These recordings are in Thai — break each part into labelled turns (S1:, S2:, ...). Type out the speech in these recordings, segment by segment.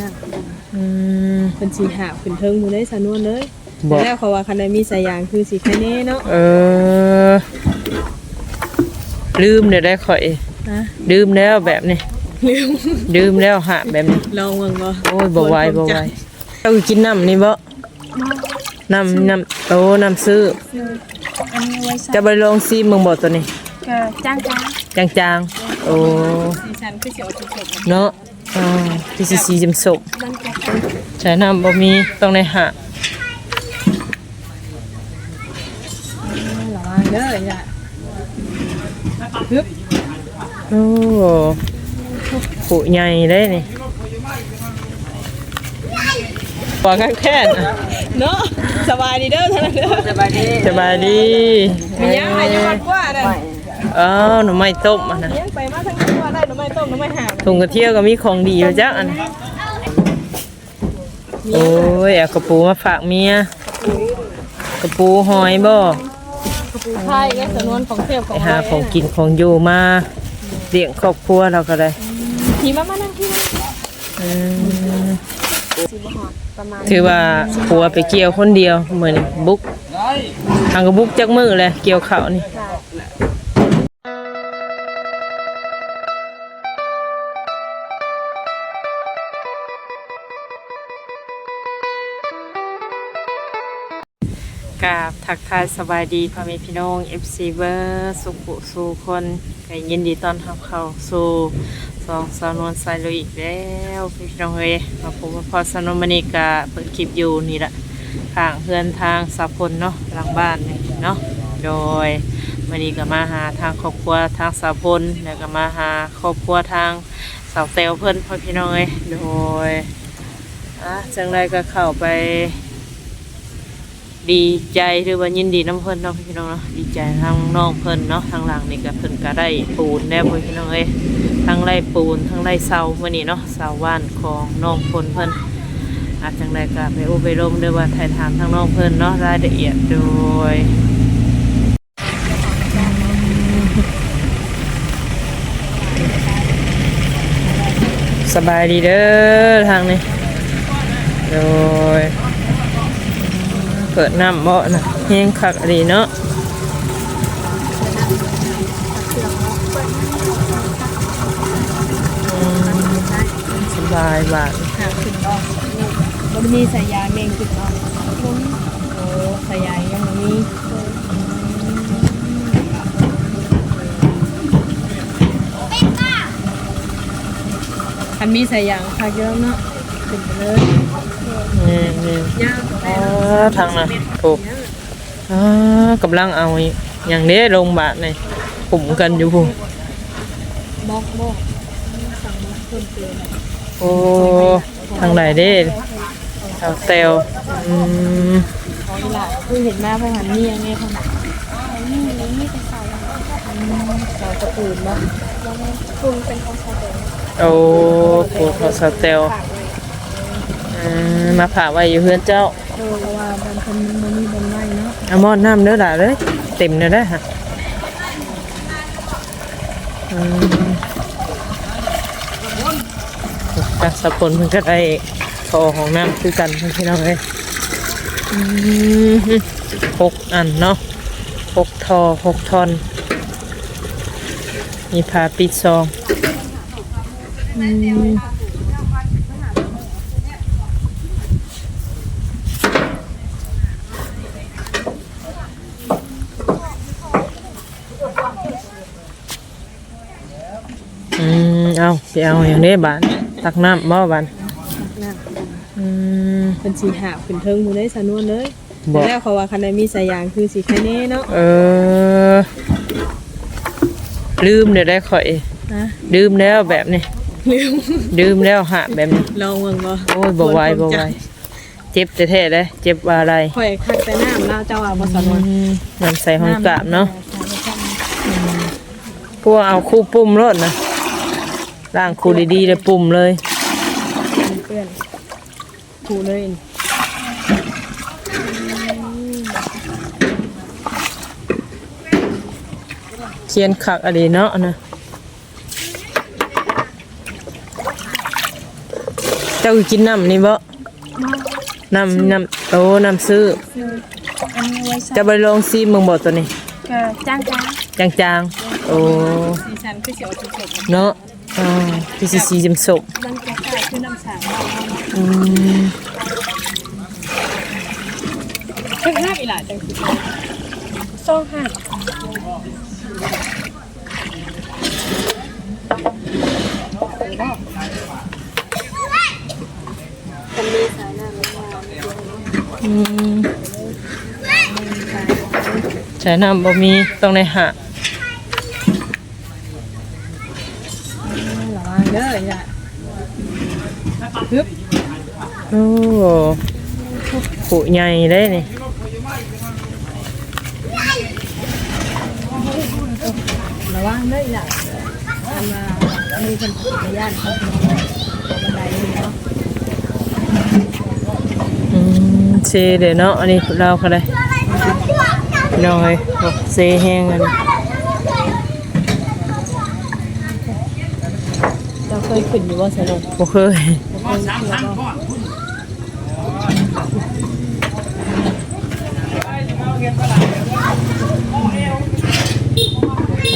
S1: นั่น
S2: อืม
S1: เพิ่นสิหาขึ้นเทิงมื้อได้สนวนเลย
S2: บอก
S1: แล้วเขาว่าคันใดมีสายยางคือสิแค่นี้เนาะ
S2: เออ ลืมเดี๋ยวได้ข่อย
S1: นะ
S2: ลืมแล้วแบบนี้
S1: ลืม
S2: ลืมแล้วหะแบบนี้
S1: ลองเบิ่งบ่
S2: โอ้ยบ่ไหวบ่ไหวเจ้ากินน้ำนี่บ่น้ำน้ำโตน้ำซื้อ
S3: อันนี้ไว้ใส่
S2: จะไปลองซีมึงบ่ตัวนี้
S3: ก็จ้างจ้าง
S2: จางๆโอ้
S1: สีสันคือสิเอาทุกเสร็จ
S2: เนาะ อ่าที่สิสีจำสม
S3: มันจะ
S2: ใช้น้ำบ่มีต้องในหะ
S1: ระวังเด้ออย่าฮึบ
S2: โอ้ผู้ใหญ่ได้นี่ปากแค่นอะ
S1: เนาะสบายดีเด้อท่านเด้อสบายดี
S2: สบายดี
S1: มีหยังให้อยู่วัดกว่าเด้อ
S2: อ้าวหน่อไม้ต้มอะนะ
S1: เลี้ยงไปมาทั้งนี้ว่า ได้หรือไม่ต้มหรือไม่หา
S2: ถุงกระเทียวก็มีของดีอยู่จ้ะอันนั้นโอ้ยเอากระปูมาฝากเมียกระปูหอยบ่
S1: ใช่ไงสนวนของเที่ยวข
S2: ไป
S1: อง
S2: หาของกินของอยู่มาเลี้ยงครอบครัวเราก็ได้
S1: ทีมามานั่งที่นั่น
S2: อืมถือว่าผัวไปเกี่ยวคนเดียวเหมือนบุกทางกระบุกจักมือเลยเกี่ยวเขาวนี่ กราบทักทายสบายดีพ่อแม่พี่น้อง FC เบอร์สุขุสู่คนก็ยินดีต้อนรับเข้าสู่สองสาวนวลสายลุยอีกแล้วพี่น้องเอ้ยมาพบกับพ่อสนมณีกาเปิดคลิปอยู่นี่แหละข้างเพื่อนทางสาพลเนาะหลังบ้านนี่เนาะโดยวันนี้ก็มาหาทางครอบครัวทางสาพลแล้วก็มาหาครอบครัวทางสาวเตลเพิ่อนพ่อพี่น้องเอ้ยโดยอะจังไรก็เข้าไป ดีใจหรือว่ายินดีน้ำเพิ่นเนาะพี่น้องเนาะดีใจทางน้องเพิ่นเนาะทางหลังนี่ก็เพิ่นก็ได้ปูนแล้วพี่น้องเอ้ยทั้งไร่ปูนทั้งไร่เสามื้อนี้เนาะเสาว่านของน้องเพิ่นเพิ่นอาจจังไดก็ไปอบไปร่มด้วยว่าถ่ายถามทางน้องเพิ่นเนาะรายละเอียดโดยสบายดีเด้อทางนี้โดย เปิดน้ำเบาะนะแห้งคักอะดีเนาะอืมสบายบาท
S1: หาขึ้นเนาะมันมีสายยางเมงขึ้นเนาะโอ้สายยางยังบ่มีอันมีสายยางพักเยอะเนาะขึ้นไปเลย
S2: นี่นี่
S1: ย่าง
S2: อ๋อทางน่ะถูกอ่ากำลังเอาอย่างนี้ลงบาทนี่ปุ่มกันอยู่พุ่น
S1: บอกบอก
S2: โอ้ทางไหนเด้แถวเตลอืม
S1: อ๋อเพิ่งเห็นมาเพราะหันนี่ยังไงเขาหนัก
S3: นี่นี่เป็นสา
S1: เสาตะปูนเนาะ
S3: ปรุงเป็นของชาเดน
S2: โอ้โหขอสเตลอื มมาผ่าไว้อยู่เพื่อนเจ้า
S1: เออเพราะว่าบางคนมันมีบนไม้เนาะ
S2: เอาหมอดน้ำเด้อล่ะเลยเต็มเลยได้อฮะอืมจากสกุลเพิ่นก็ได้พอของน้ำคือกันพี่น้องเลยอืมหกอันเนาะหกทอหกทอน มีผ้าปิดซอง อืม อืมเอาไปเอาอย่างนี้บานตักน้ำบ่บาน
S1: นั่น
S2: อืม
S1: เป็นสีหาขึ้นเทิงมือได้สนวนเลย
S2: บอก
S1: แล้วเขาว่าคันใดมีสายยางคือสีแค่นี้เนาะ
S2: เออ ลืมเดี๋ยวได้ข่อย
S1: นะ
S2: ลืมแล้วแบบนี้
S1: ลืม
S2: ลืมแล้วหะแบบนี้
S1: ลองเบิ่งบ่
S2: โอ้ยบ่ไหวบ่ไหวเจ็บแท้ๆเลยเจ็บว่าอะไร
S1: ข่อยคักแต่น้ำแล้วเจ้าว่าบ่สนวน
S2: อืมน้ำใส่ห้องกราบเนาะ พวกเอาคู่ปุ่มรถนะร่างคู่ดีๆเลยปุ่มเลย
S1: เพื่อนถูเลย
S2: เขียนขักอะไรเนาะนะแตจ้าคือกินน้ำนี่บ่น้ำน้ำโอ้น้ำซื้อ
S3: อันนี้ไว้ใส่
S2: จะไปลองซีมึงบ่ตัวนี้
S3: ก็จ้างจ้า
S2: จางๆ โอ้
S1: สีสันคือเสียวจุกๆ
S2: เนาะอ่าพี่สิสีจำศพ
S1: มันจะขายคือน้ำสาง
S2: อืม
S1: เพิ่งห้าอีหล่ะจังสิ
S3: สองห้า
S2: อืมใช้น้ำบ่มีต้องในหะ
S1: ระวัง เด้ออย่าฮึบ
S2: โอ้ผู้ใหญ่ได้นี่
S1: ระวังเด้ออย่าอันมาอันนี้เป็นระยะเขาบันไดนี่เนาะ
S2: อืมเซเด้อเนาะอันนี้เราก็ได้น้องเอ้ยโอ้เซแห้งอันนี้
S1: เจ้าเคยขึ้นอยู่ว่าสนุก
S2: บ่เคย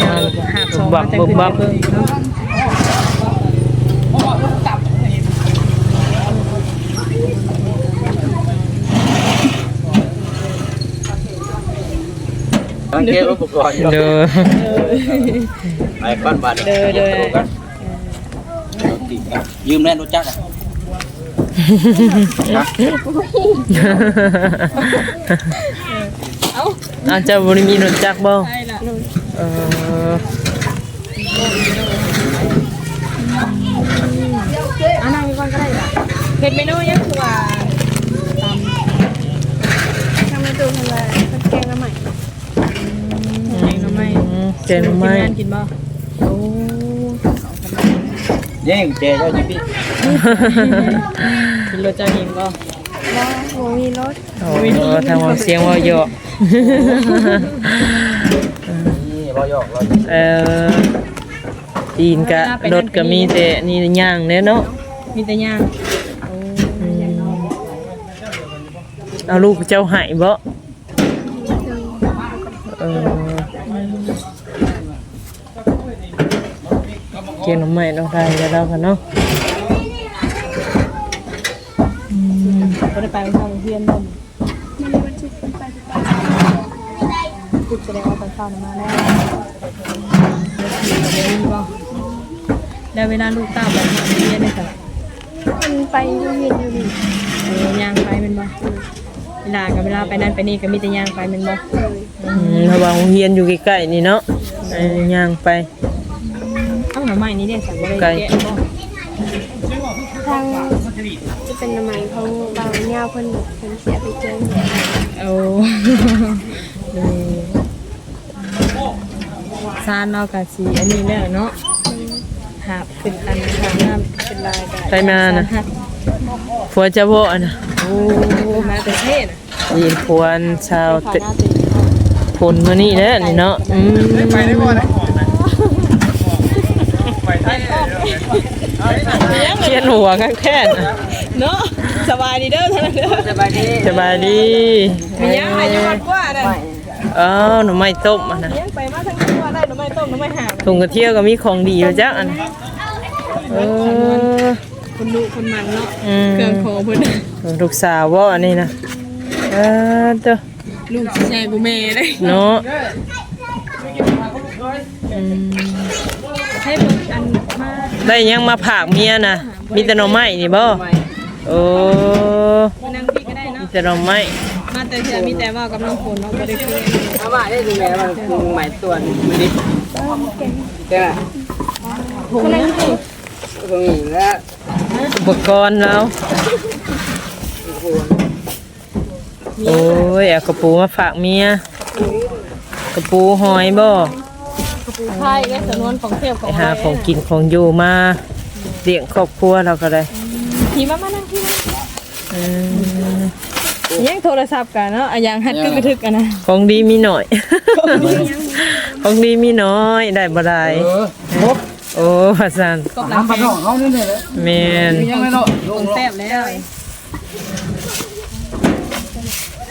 S2: อ่าบุบบับบุบบับ
S4: ต้องเก็บอุปกรณ์
S2: เด้อ
S4: ไอ้ก้อนบาท
S1: เด้อเด้อ
S4: ยืมแน่รู้จักอะ
S2: อาจจะบริมีรถจักรบ่
S1: ใช่ละ
S2: เออ
S1: อันนั้นก่อนก็ได้ละเฮ็ดเมนูยังคือว่าตำ
S3: ทำมาดูทำอะไรเป็นแกงละใหม่
S1: แกงหน่อไม้
S2: อืมเจนไหม
S1: กินงา นกินบ่โอ้
S4: เย่งเจ๊เจ้าจีพี่
S1: กินรสเจ้าเองบ่
S3: ว่าโหมีรถ
S2: โอ้ทางว่าเสียงว่าเยอะ
S4: นี่บ่ยอกเรา
S2: เออตีนกะรถก็มีแต่นี่ย่างเด้อเนาะ
S1: มีแต่ย่าง
S2: อืมเอาลูกเจ้าใหายบ่ เกี่ยวหน้ำใหม่เราได้แล้วเรากันเนาะ
S1: บ่ได้ไปทางเพื่อนบ่
S3: มันวันที่เป็นไปเป็นไป
S1: ติดแสดงว่าตอนเช้ามาแล้วมีบ่ได้เวลาลูกตาไปทางเรียนได้ค่ะ
S3: มันไปโรงเรียนอยู่นี่
S1: เออย่างไปแม่นบ่เวลากับเวลาไปนั่นไปนี่ก็มีแต่ย่างไปแม่นบ่
S2: อืมระวังโรงเรียนอยู่ใกล้ๆนี่เนาะเอ้ยย่างไป
S1: เอ้า หน่อไม้นี่เด้สั่งบ่ได้
S2: ไกล
S1: แกะบ่
S3: ทางจะเป็นละใหม่เขาบางเงาเพิ่นเพิ่นเสียไปเจอ
S1: โอ้เลยซานเนาะก็สิอันนี้แล้วเนาะหาบขึ้นอันทางน้ำเป็นลายได้
S2: ไปมาน่ะ
S1: หัก
S2: ผัวเจะบ่อะนะ
S1: โอ้มาแต่เทศน่ะ
S2: ยินผัวอันชาว
S1: ผ่าน
S2: เต
S1: หน้าตีเขา
S2: ผลมื้อนี้เด้อนี่เนาะอืม
S4: ไปได้บ่นะไปได้
S2: เขียนหัวกันแค่น่ะ
S1: เนาะสบายดีเด้อท่านเด้อสบายดี
S2: สบายดี
S1: มียังไงจังหวัดกว่าน่ะ
S2: อ้าวหน่อไม้ต้มอะนะ
S1: ยังไปมาทางนี้ว่าได้หน่อไม้ต้มหน่อไม้ห่าง
S2: ถุงกระเทียมก็มีของดีอยู่จักอันเออ
S1: คนดุคนมันเนาะ
S2: อืม
S1: เครื่องของเพิ่น
S2: ลูกสาวบ่อันนี้นะเออเด้อ
S1: ลูกสิใหญ่กูแม่เลย
S2: เนาะอืม
S1: ให้เพิ่นอันมา
S2: ได้หยังมาผากเมียน่ะมีแต่หน่อไม้นี่บ่โอ้
S1: มานั่งพี่ก็ได้
S2: มี
S1: เนาะ
S2: แต่หน่อไม้
S1: มาแต่เถื่อมีแต่ว่ากับน้องฝนเนาะบ่ได้คุย
S4: เอามาได้ดูแลมันคือหมายตัวนี่มื้อนี้เจ้า
S1: ถุงนึงสิ
S4: ตรงนี้แล้ว
S2: อุปกรณ์แล้วโอ้ยเอากระปูมาฝากเมียกระปูหอยบ่
S1: ใช่และสำนวนของเทพข
S2: ไป
S1: อง
S2: หาของกินของอยู่มาเลี้ยงครอบครัวเราก็ได้
S1: พี่มามานั่งพี่นะ
S2: อืม
S1: ยังโทรศัพท์กันเนาะอะยังฮัดกึกกระทึกกันนะ
S2: ของดีมีหน่อย ของดีมีน้อยได้บ่ได้
S4: เออครบ
S2: โอ้ว่าซั่น
S1: กบหลัง
S4: น้ำปลาหนองเขานี่เลย
S2: แม่น
S4: ยังไงเนาะ
S1: ตรงแซ่บแล้ว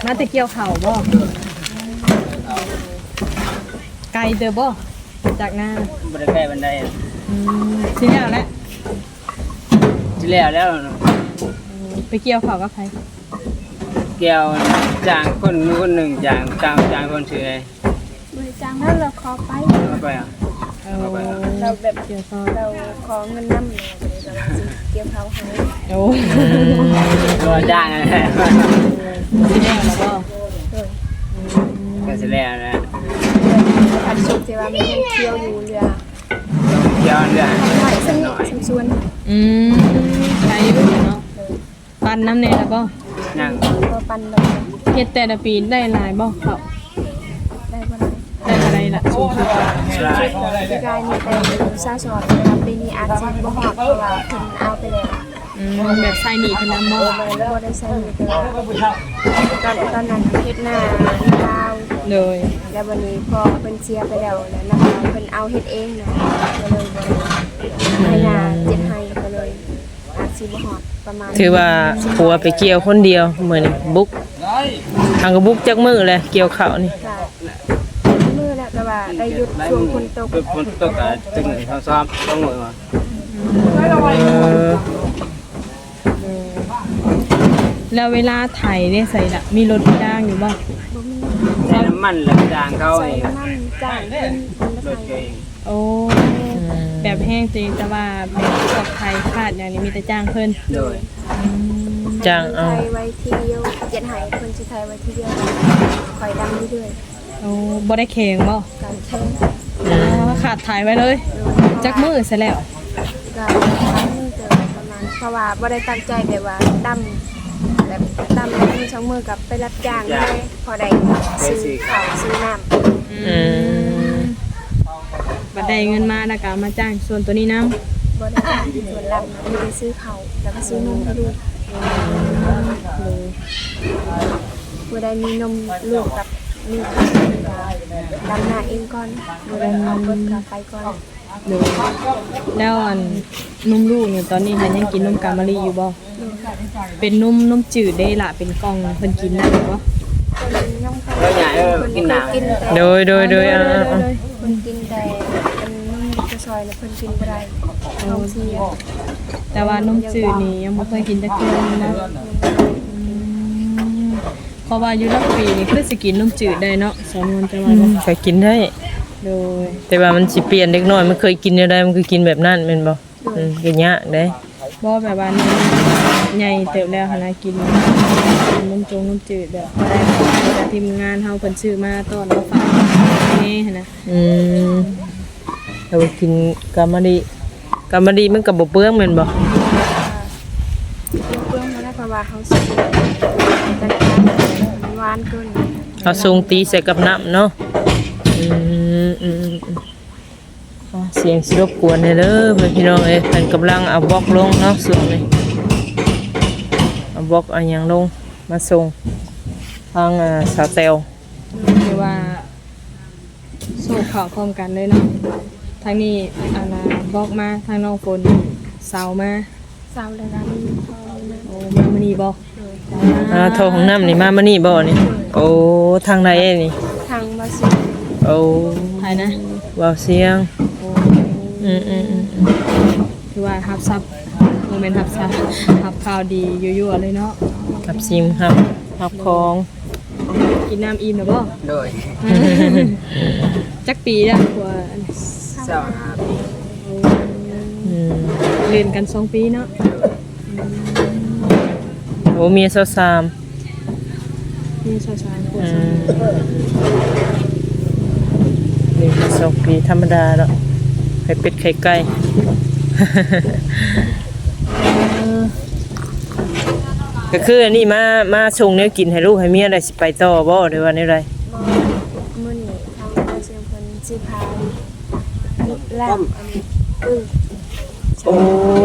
S1: มาแต่เกี่ยวเข่าบ่ไกลเด้อบ่ จากหน้า
S4: บริใกล้บันได
S1: อืมสิแล้วแหละ
S4: ที่แล้วแล้ว
S1: ไปเกี่ยวเข่ากับใคร
S4: แก้วจางคนคนหนึ่งจางจางจางคนชื่ออะไร
S3: บริจาคแล้วเราขอไป
S4: เอาไปอะ
S1: เอา
S3: เราแบบ
S1: เกี่ยวซอย
S3: เราขอเงินน้ำเลยเราสิเกี่ยวเขาให้
S1: โอ้
S4: ตัวจางอะไร
S1: สิแล้วแล้วบ่
S4: ก็ที่แล้วนะ
S3: อัน สุดที่ว่ามันยังเที่ยวอยู่เรือ
S4: เกี่ยวเรื่อง
S3: หน่อยสักนิดสักส่วน
S1: อืมใช้อยู่เนาะปันน้ำแน่แล้วบ่
S4: นั่ง
S3: ก็ปันเลย
S1: เฮ็ดแต่ละปีได้หลายบ่เขา
S3: ได้บ่ได้
S1: ได้อะไรล่ะสูงสุด
S4: ลาย
S3: ปีกายนี่เป็นซาสอดนะครับปีนี้อาจจะบ่ฮอดเพราะว่าเพิ่นเอาไปแล้ว
S1: อืมแบบใส่หนีเพิ่นนำบ่
S3: บ่ได้ใส่เงินไปแล้วตอนตอนนั้นเฮ็ดหน้า ลาว
S1: เลย
S3: แล้ววันนี้พอเพิ่นเสียไปแล้วแล้วนะคะเพิ่นเอาเฮ็ดเองนะก็เลยบ่ได้ให้หน้าเจ็ดให้ก็เลยอาจสิบ่ฮอดประมาณ
S2: ถือว่าผัวไปเกี่ยวคนเดียวมื้อนี้บุกทางก็บุกจักมื้อเลยเกี่ยวข้าวนี่
S3: ก็มือแล้วแต่ว่าได้หยุดช่วงฝนตก
S4: ฝนตกอะจึงเขาซ้อมต้องมือมา
S2: เออ
S1: แล้วเวลาไถได้ใส่ละมีรถจ้างอยู่บ่
S3: บ่มี
S4: ใส่น้ำมันแล้วจางเขา
S3: ใส่
S4: เอง
S3: น้ำมันจ้างเพิ่นเพิ่น
S4: ร
S3: ละ
S4: ถ
S3: ไท
S4: เอยง
S1: โอ้แบบแห้งจริงแต่ว่าแบบตกไทยขาดอย่างนี้มีแต่จ้างเพิ่น
S4: โดย
S2: จ้าง
S3: ไท
S2: เอา
S3: ยไว้ที่เดียวเจ็ดให้เพิ่นสิไทยไว้ที่เดียวคอยดังเรื่อย
S1: โอ้บ่ได้แข่งบ่
S3: ๆการแข่ง
S1: อ๋อขาดไทยไว้เลย จักมือเสร็จแล้ว
S3: ก็ทำมือเจอประมาณเพราะว่าบ่ได้ตั้งใจแบบว่าดำแบบ ดำมือสองมือกับไปรับจ้างเลยพอได้ซื้อข้าวซื้อน้ำ
S2: อืม
S1: บัดได้เงินมาแล้วก็เอามาจ้างส่วนตัวนี้นํ
S3: บ่ได้จ่ายส่วนดำไม่ได้ซื้อข้าวแล้วก็ซื้อนมให้ลูกบ่ได้มีนมลูกกับมีข้าวดำหน้าเองก่อนบ่ได้เอาเพิ่นกลับไปก่อน
S1: เลยแล้วอันนมลูกเนี่ยตอนนี้หันยังกินนมกามะลิอยู่บ่เป็นนมนมจืดได้ล่ะเป็นกล่องเพิ่นกินได้บ่
S3: คนยังเขา
S4: แล้วใหญ่เออกินหนาว
S3: กินแต่
S2: โดยโดยโดยอ่าอ่าอ่า
S3: คนกินแต่เป็นนมกระซอยแล้วเพิ่นกินบ่ได้ท้องเสีย
S1: แต่ว่านมจืดนี่ยังบ่เคยกินจักเทื่อเลยนะอืมเพราะว่าอยู่ลักปีนี่คือสิกินนมจืดได้เนาะสอนวนจะว่าบ่
S2: ก็กินได้
S1: โดย
S2: แต่ว่ามันสิเปลี่ยนเล็กน้อยมันเคยกินอยู่ได้มันคือกินแบบนั้นแม่นบ่อืมก็ยากได้
S1: บ่แบบว่านี่ใหญ่เติบแล้วหั่นนะกินกินนมจงนมจืดแบบบ่ได้แต่ทีมงานเฮาเพิ่นซื้อมาต้อนมาฝากแม่หั่นนะ
S2: อืมเรากินกามะลิกามะลิมันก็บ่เปลืองแม่นบ่
S3: เปลืองบ่ได้เพราะว่าเฮาสิจัดการมันหวานเกิน
S2: เอาทรงตีใส่กับน้ำเนาะอืมอื มอืมเสียงสิรบกวนให้เด้อเพื่อนพี่น้องเอ้ยเพิ่นกำลังเอาบล็อกลงเนาะส่วนนี้เอาบล็อกเอาหยังลงมาส่งทางอ่าสาวแตว
S1: คือว่าสู้ข่าวพร้อมกันเลยเนาะทางนี้อานาบอกมาทางน้องฝนเสามา
S3: สาวแล้วก็มีพ่อแม่
S1: โอ้มามื้อนี้บ่
S2: อ่าโทรของน้ำนี่มามานี่บ่นี่โอ้ทางใดเอ้ยนี่
S3: ทางบ่สิ
S2: โอ้
S1: ไผนะ
S2: เว้าเสียง
S1: โอ้
S2: อืมอืมอืมอืม
S1: คือว่ารับทรัพย์โมเมนต์รับทรัพย์รับข่าวดียั่วๆเลยเนาะ
S2: กับซิมครับรับของ
S1: กินน้ำอิ่มแล้วบ่
S4: โดย
S1: จักปีแล้วกว่า
S4: เศร้า
S2: อืม
S1: เรียนกันสองปีเนาะ
S2: โอ้เมียสาวสาม
S1: มีชาวชายปวด
S2: อื
S1: สาม
S2: มนี่ก็ สองปีธรรมดาแล้วไข่เป็ดไข่ไก่ก็คืออันนี้มามาชงเนี้ยกินให้ลูกให้เมียได้สิไปต่อบ่หรือว่าในไร
S3: มื้อนี้ทางบ่เสียงเพิ่นสิพาลูกลาบอันนี้อึ้ง
S2: โอ้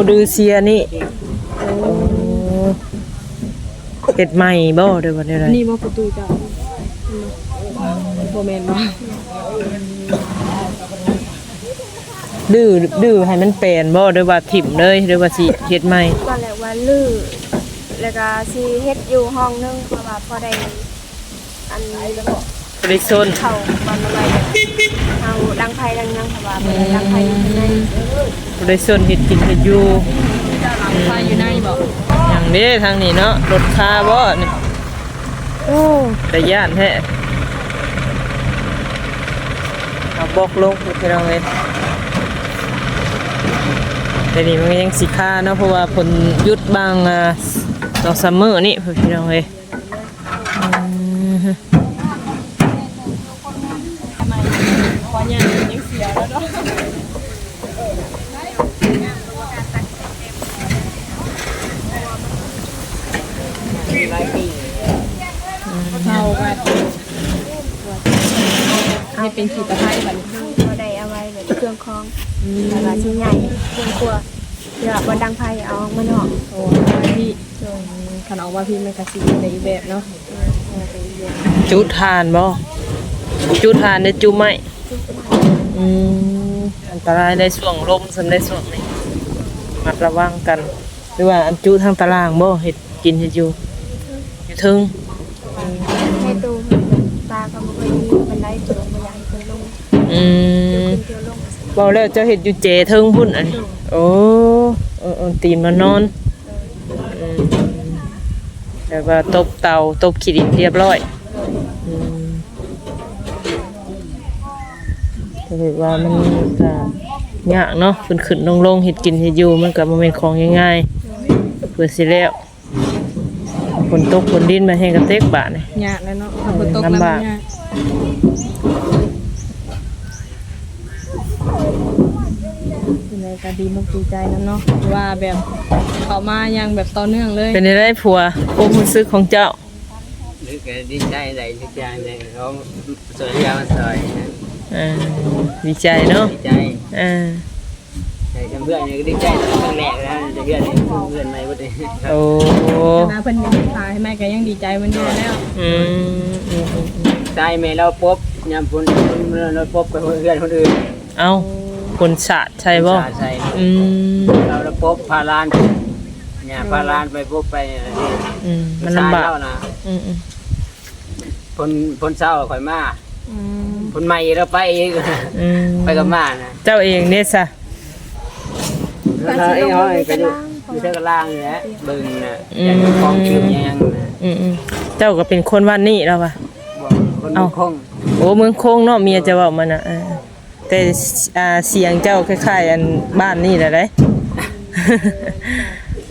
S2: ดูเซียนี่โอ้เป็ดใหม่บ่หรือว่าในไร
S1: นี่บ่ประตูเจ้าบ่แม่นบ่
S2: ดื้อดื้อให้มันแปลนบ่หรือว่าถิ่มเลยหรือว่าสิเฮ็ดใหม่
S3: ตอนแรกว่าลื้อแล้วก็สิเฮ็ดอยู่ห้องนึงเพราะว่าพอได้อันนี้แล้วก็
S2: บริซน
S3: เข้าวันละไว้เอาดังไผดังยังเพราะว่าบ่ได้ดังไผอยู่ข้างใน
S2: บริซนเฮ็ดกินเฮ็ดอยู่
S1: ไฟอยู่ในบ่
S2: อย่างนี้ทางนี้เนาะรถคาบ่นี่โอ้แต่ย่านแท้ เอาบอกลงพี่น้องเลยแต่นี่มันยังสีค่าเนาะเพราะว่าผลยุดบางอ่าดองซัมเมอร์นี่พี่น้องเลยอืม
S1: พอยังยังเสียแล้วเนาะเข้ากันให้ เป็นขีดตะไคร้บัดนี้
S3: พอได้เอาไว้แบบเครื่องคองแล้วก็ชิ้นใหญ่เครื่องครัวเดี๋ยวบ่ดังไผเอาออกมานอก
S1: โอ้ยพี่ขนมว่าพี่มันกระสีในอีกแบบเนาะ
S2: จุทานบ่จุทานได้จุไหมอืมอันตรายได้ช่วงลมสำได้ช่วงนี้มัดระวังกัน หรือว่าอันจุทางตารางบ่เฮ็ดกินเฮ็ดอยู่อยู่ถึง
S3: ให้ตูตาก็บ่ค่อยดีปานใดตัวบ่อยากให้เพิ่นลง
S2: อื
S3: เดี๋ยว
S2: ม
S3: ขึ้นเดี๋ยวลง
S2: เว้าแล้วเจ้าเฮ็ดอยู่เจถึงพุ่นอันนี้โอ้เออเออตีนมานอนอืมแต่ว่าตบเตาตบขี้ดินเรียบร้อยอืมก็คือว่ามันก็ยากเนาะขึ้นขึ้นลงลงเฮ็ดกินเฮ็ดอยู่มันก็บ่แม่นของง่ายๆเพื่อสิแล้วฝนตกฝนดินมาแห้งกระเตกบาดนี่
S1: ยากแล้วเนาะถ้าฝนตกแล้วมัน
S2: ลำบาก
S1: ยาก เป็นไรก็ดีมุกดีใจนะเนาะว่าแบบเขามายังแบบต่อเนื่องเลย
S2: เป็นได้ผัวความรู้สึกของเจ้า
S4: หรือแกดีใจอะไรทุกอย่างเลยเขาสวยงามมาสวยนะ
S2: อ่าดีใจเนาะ
S4: ดีใจ
S2: อ่า
S4: ใจจำเพื่อนเนี่ยก็ดีใจตั้งแต่แรกแล้วจะเพื่อนเนี่ยเพื่อนใหม่หมดเลย
S2: โอ้
S1: นะเพิ่นยังพาให้แม่ก็ยังดีใจมันอยู่แล้ว
S2: อืมอืมอืมอืม
S4: ตายแม่เราปุ๊บยามพ้นเราปุ๊บไปเพื่อนคนอื่น
S2: เอาคนสะใช่บ่
S4: ใช่
S2: อืม
S4: เราเราปุ๊บพาลานเนี่ยพาลานไปปุ๊บไปนี่
S2: อืมมันลำบาก
S4: นะ
S2: อืมอืม
S4: พ้นพ้นเศร้าข่อยมา
S1: อืม
S4: พ้นใหม่เราไปอีก
S2: อืม
S4: ไปกับมานะ
S2: เจ้าเองเนี่ยซะ
S4: เราเองเขาเองก็อยู่อยู่เท่ากับล่างนี่แหละบึงน่ะอยากจะคลองชื่อยังนะ
S2: อืมอืมเจ้าก็เป็นคนวันนี้แล้ววะ
S4: บอกคนมุคง
S2: โอ้เมืองโคงเนาะเมียจะเว้ามันน่ะเออ แต่อ่าเสียงเจ้าคล้ายๆ อันบ้านนี่แหละเด้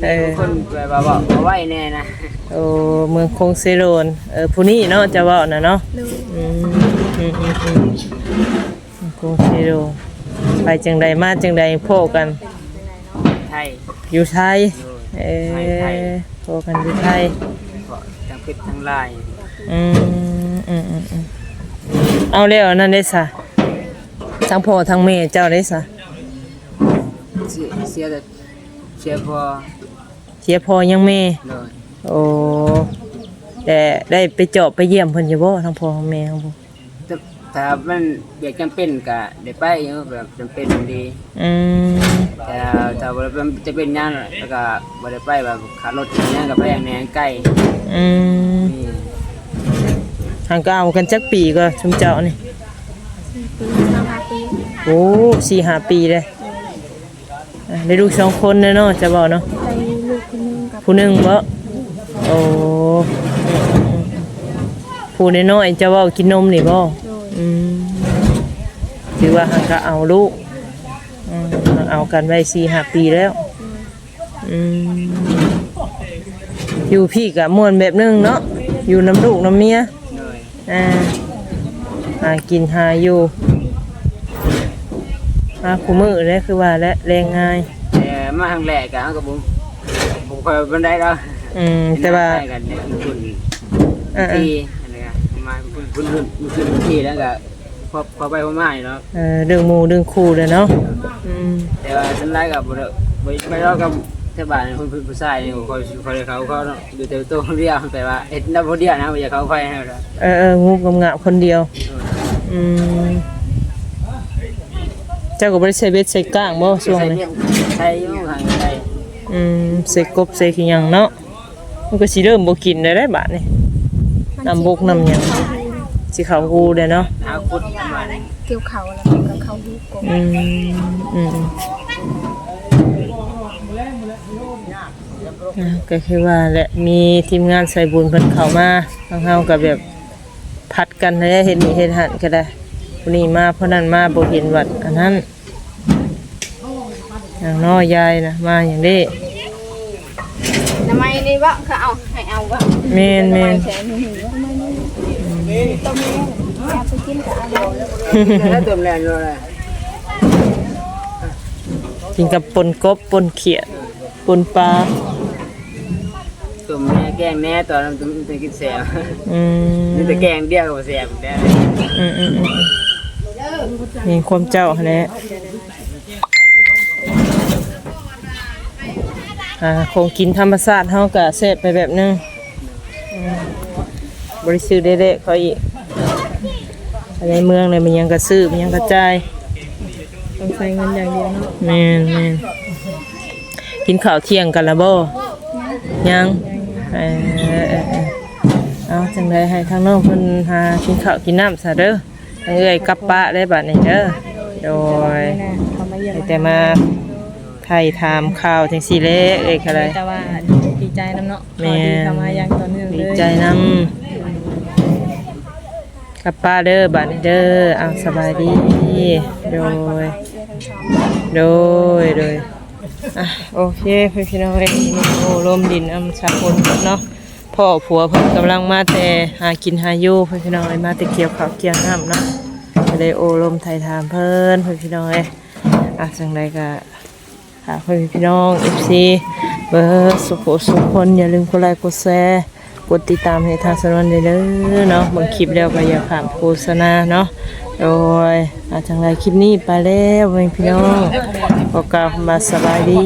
S2: เออ
S4: คนแบบว่าบอกเอาไว้แน่นะ
S2: โอ้เมืองคงเซโรนเออผู้นี้เนาะจะเว้าน่ะเนาะ
S3: เลย
S2: อืมอืมอืมอืมเมืองคงเซโรนไปจังใดมาจังใดพอกัน
S4: ไทย
S2: อยู่ไทย
S4: อยู่
S2: เอ
S4: ไทย
S2: อพอกันอยู่ไทย
S4: ก็ทั้งพิษทั้งลาย
S2: อืมอืมอืมอืมเอาแล้วนั่นได้ซะ ทั้งพ่อทั้งแม่เจ้าได้ซะ
S4: เสียเสียแต่เสียพอ
S2: เสียพ่อยังแม่
S4: เลย
S2: โอ้แต่ได้ไปเจาะไปเยี่ยมเพิ่นอยู่บ่ทั้งพ่อทั้งแม่ของบ่
S4: แต่ถ้ามันเบียกจำเป็นก็ได้ไปอยู่แบบจำเป็นดี
S2: อืม
S4: แต่ถ้าบ่ได้จะเป็นหยังแล้วก็บ่ได้ไปแบบขับรถอย่างนี้ก็ไปอย่างแหนงใกล้
S2: อืม
S4: นี่
S2: ทางก็เอากันจักปีก็ชุมเจ้านี่
S3: ปีสามห้าปี
S2: โอ้สี่ห้าปีเลยอะได้ลูกสองคนเนาะจะบอกเนาะ
S3: ไปลูกคนนึงกับ
S2: ผู้หนึ่งบ่โอ้ผู้น้อยๆจะเว่ากินนมนี่บ่
S3: โดย
S2: อืมถือว่าหางก็เอาลูกอืมเอากันไว้สี่ห้าปีแล้ว อืม อยู่พี่กับมวนแบบนึงเนาะ อยู่น้ำลูกน้ำเมีย
S4: เลย
S2: อ่าหากินหาอยู่ มาคู่มือเลยคือว่าและแรงง่าย
S4: แต่มาครั้งแรกก็ก็บ่ผมคอยบันไดแล้ว
S2: อืมแต่ว่า
S4: ได้กันเนี่ยคุณ
S2: เออ
S4: ที่อะไรอะมาคุณคุณคุณคุณที่แล้วก็พอพอไปพอมาอยู่เนาะ
S2: เออเรื่องหมูเรื่องคู่เลยเนาะอืม
S4: แต่ว่าฉันไล่กับบ่ได้บ่ไม่รอกับเทศบาลคนผู้ชายนี่คอยคอยเขาเขาอยู่แต่ตัวเดียวแต่ว่าเอ็ดนับเดียวนะอย่าเขาไปให้เรา
S2: เออเอองูกำงะคนเดียวอืมเจ้าก็บ่ได้ใส่เบ็ดใส่ก้างบ่ช่วง
S4: ใส่
S2: นี้
S4: เนี่ยใส่อยู่ห่างใส่
S2: อืมใส่กบใส่ขี้หยังเนาะมันก็สิเริ่มบ่กินได้ได้บาดนี่น้ำบกน้ำหยังสิเข้าหูเด้อเนาะ
S4: เอาคุดประมาณ
S3: เกี่ยวเขาแล้วมันก็เข้าหูกบ
S2: อืมอืมอะก็คือว่าแหละมีทีมงานใส่บุญเพิ่นเข้ามาทางเฮาก็แบบผัดกันให้เห็นนี่เห็นหันก็ได้ ผู้นี้มาเพราะนั้นมาบ่เห็นวัดอันนั้นอย่างน้อยยายนะมาอย่างนี้
S3: ทำไมนี่วะเขาเอาให้เอาวะ
S2: แม่นแม่น
S3: แสนหนึ่งวะทำไมนี่ต้มแล้วอยากไปกินกับอะไร
S4: แล้วตัวแรงเลย
S2: กินกับปนกบปนเขียดปนปลา
S4: ตัวแม่แกงแน่ตอนนั้นตัวกินแสบ
S2: อืม
S4: นี่แต่แกงเดียวกับแสบแน่
S2: อืมอืมอืม มีความเจ้าแหละอ่าคงกินธรรมชาติเฮาก็แซ่บไปแบบนึงอืมบริสุทธิ์เด็ๆเขาอีกอันในเมืองเลยมันยังกระซื้อมันยังกระจาย
S1: ต้องใช้เงินอย่างเดียวเนาะ
S2: แม่นแม่นกินข้าวเที่ยงกันและบ่ยังเออเออเออเอาจังไดให้ทางน้องเพิ่นหากินข้าวกินน้ำซะเด้อทาง เอ้ยกลับปะได้บัดนี้เด้อโดย
S1: ไม่น่าเขามาเยี่ยม
S2: ให้แต่มาไทยถามข่าวจังซี่แหละเอ้ยก็ได้
S1: แต่ว่าดีใจน้ำเนาะ
S2: แม่
S1: ข่าวดีเข้ามาอย่างต่อเนื่องเลย
S2: ดีใจนำกลับป้าเด้อบัดนี้เด้อเอาสบายดี โดย โดย โดย อะโอเคเพื่อนพี่น้องเอ้ยนี่โอ้ลมดินอำชาคนเนาะ พ่อผัวเพิ่นกำลังมาแต่หากินหาอยู่เพื่อนพี่น้องเอ้ยมาแต่เกี่ยวข้าวเกี่ยวน้ำเนาะก็เลยโอลมไทยถามเพิ่นเพื่อนพี่น้องเอ้ยอะจังไดก็หาเพื่อนพี่น้อง FC เบอร์สุขสุขคนอย่าลืมกดไลค์กดแชร์กดติดตามให้ทางสนวนเด้อเนาะเบิ่งคลิปแล้วก็อย่าข้ามโฆษณาเนาะโดยอาจังไรคลิปนี้ไปแล้วเพื่อนพี่น้องขอกล่าวคำว่าสบายดี